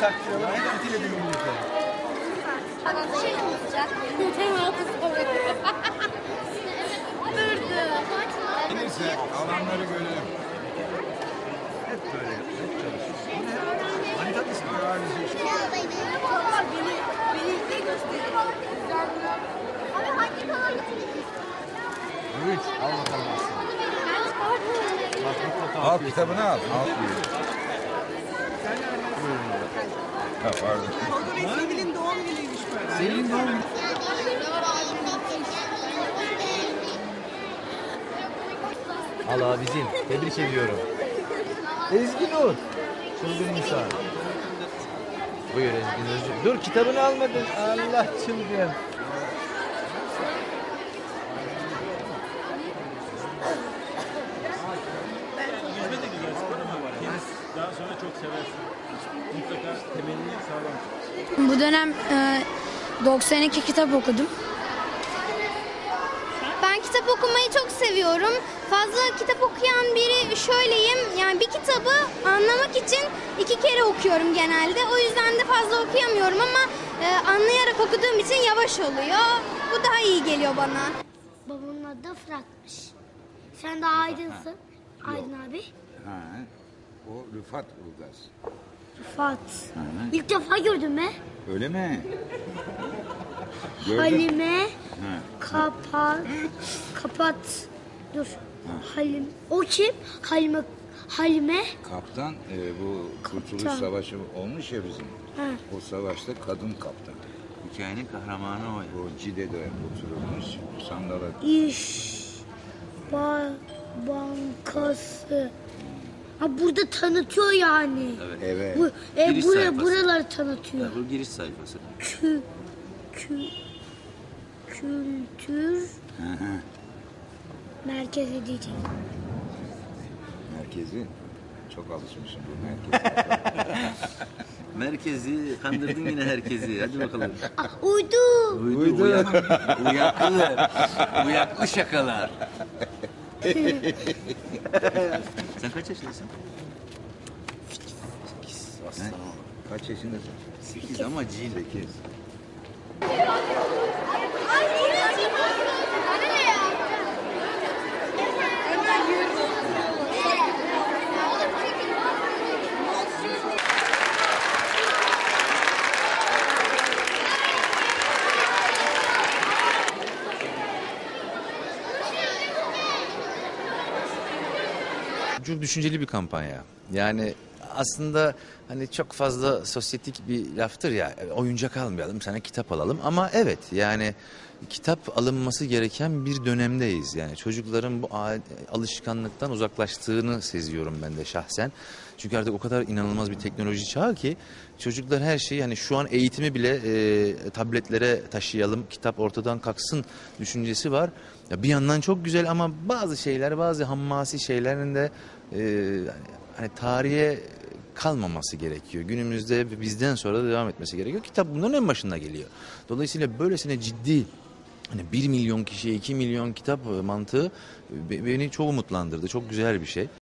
takmıyorlar. Hemen diledim İngilizce. Şey olacak. Durdu. Gelirse alanları görelim. Hep böyle hep çalışır. Bu ne? Manita mısın? Abisi işte. Beni, beni ne gösteriyor? Abi hangi kanal Üç. Al bakalım al kitabını al. Al. Ha pardon. Sevil'in doğum günüymüş böyle. Selin doğum günü. Al abicim. Tebrik ediyorum. Ezgi Nur. Çılgın insan. Buyur Ezgi Nurcuğum. Dur kitabını almadın. Allah çılgın. Daha sonra çok seversin. Mutlaka temelini sağlam. Bu dönem e, 92 kitap okudum. Ben kitap okumayı çok seviyorum. Fazla kitap okuyan biri şöyleyim. Yani bir kitabı anlamak için iki kere okuyorum genelde. O yüzden de fazla okuyamıyorum ama e, anlayarak okuduğum için yavaş oluyor. Bu daha iyi geliyor bana. Babamın adı da Fırat'mış. Sen de Aydınsın. Aydın abi. Ha. O Rıfat Ulgaz. Rıfat. İlk defa gördüm be. Öyle mi? Gördüm. Halime Ha. kapat. Kapat. Dur. Halim. O kim? Halime. Halime. Kaptan e, bu Kurtuluş Kaptan. Savaşı olmuş ya bizim. Ha. O savaşta kadın kaptan. Hikayenin kahramanı o. O Cide'de oturulmuş sandala. İş. Ba bankası. Ha burada tanıtıyor yani. Evet. Bu, e, Giriş buraya, sayfası. buraları tanıtıyor. Bu giriş sayfası. Kü, kü, kültür Hı hı. merkezi diyecek. Merkezi. Çok alışmışım bu merkeze. Merkezi kandırdın yine herkesi. Hadi bakalım. Ah, uydu. Uydu. Uyak, uyaklı. Uyaklı şakalar. Sen kaç yaşındasın? Sekiz. Aslan. Kaç yaşındasın? Sekiz ama cin. Sekiz. Çok düşünceli bir kampanya. Yani aslında hani çok fazla sosyetik bir laftır ya oyuncak almayalım sana kitap alalım. Ama evet yani kitap alınması gereken bir dönemdeyiz. Yani çocukların bu alışkanlıktan uzaklaştığını seziyorum ben de şahsen. Çünkü artık o kadar inanılmaz bir teknoloji çağı ki çocuklar her şeyi yani şu an eğitimi bile e, tabletlere taşıyalım kitap ortadan kalksın düşüncesi var. Ya bir yandan çok güzel ama bazı şeyler bazı hammasi şeylerin de e, hani tarihe kalmaması gerekiyor. Günümüzde bizden sonra da devam etmesi gerekiyor. Kitap bunların en başında geliyor. Dolayısıyla böylesine ciddi hani 1 milyon kişiye 2 milyon kitap e, mantığı e, be- beni çok umutlandırdı. Çok güzel bir şey.